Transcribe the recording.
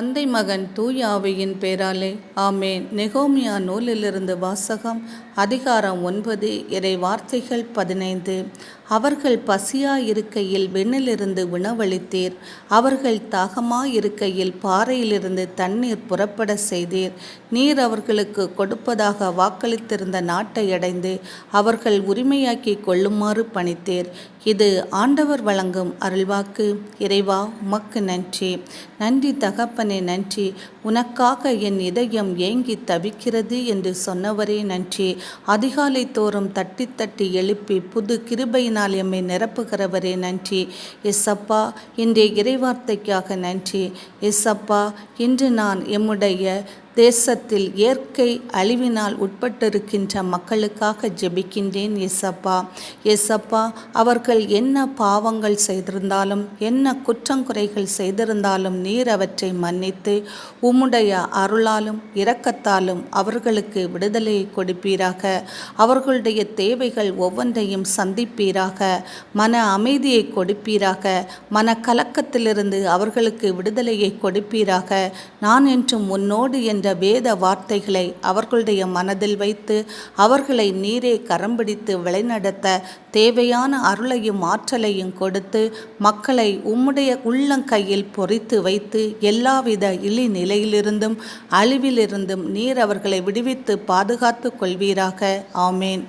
தந்தை மகன் தூய ஆவியின் பேராலே ஆமே நெகோமியா நூலிலிருந்து வாசகம் அதிகாரம் ஒன்பது இறை வார்த்தைகள் பதினைந்து. அவர்கள் பசியாயிருக்கையில் விண்ணிலிருந்து உணவளித்தீர். அவர்கள் தாகமாயிருக்கையில் பாறையிலிருந்து தண்ணீர் புறப்பட செய்தீர். நீர் அவர்களுக்கு கொடுப்பதாக வாக்களித்திருந்த நாட்டை அடைந்து அவர்கள் உரிமையாக்கி கொள்ளுமாறு பணித்தீர். இது ஆண்டவர் வழங்கும் அருள்வாக்கு. இறைவா உமக்கு நன்றி. நன்றி தகப்பனே நன்றி. உனக்காக என் இதயம் ஏங்கி தவிக்கிறது என்று சொன்னவரே நன்றி. அதிகாலை தோறும் தட்டி தட்டி எழுப்பி புது கிருபையின் கிருபையினால் எம்மை நிரப்புகிறவரே நன்றி. எஸ்அப்பா இன்றைய இறைவார்த்தைக்காக நன்றி. எஸ்அப்பா இன்று நான் எம்முடைய தேசத்தில் இயற்கை அழிவினால் உட்பட்டிருக்கின்ற மக்களுக்காக ஜெபிக்கின்றேன் எசப்பா எசப்பா அவர்கள் என்ன பாவங்கள் செய்திருந்தாலும் என்ன குற்றங்குறைகள் செய்திருந்தாலும் நீர் அவற்றை மன்னித்து உம்முடைய அருளாலும் இரக்கத்தாலும் அவர்களுக்கு விடுதலையை கொடுப்பீராக. அவர்களுடைய தேவைகள் ஒவ்வொன்றையும் சந்திப்பீராக. மன அமைதியை கொடுப்பீராக. மன கலக்கத்திலிருந்து அவர்களுக்கு விடுதலையை கொடுப்பீராக. நான் என்றும் உன்னோடு என்ற வேத வார்த்தைகளை அவர்களுடைய மனதில் வைத்து அவர்களை நீரே கரம் பிடித்து வழிநடத்த தேவையான அருளையும் ஆற்றலையும் கொடுத்து மக்களை உம்முடைய உள்ளங்கையில் பொறித்து வைத்து எல்லாவித இழி நிலையிலிருந்தும் அழிவிலிருந்தும் நீர் அவர்களை விடுவித்து பாதுகாத்து கொள்வீராக. ஆமேன்.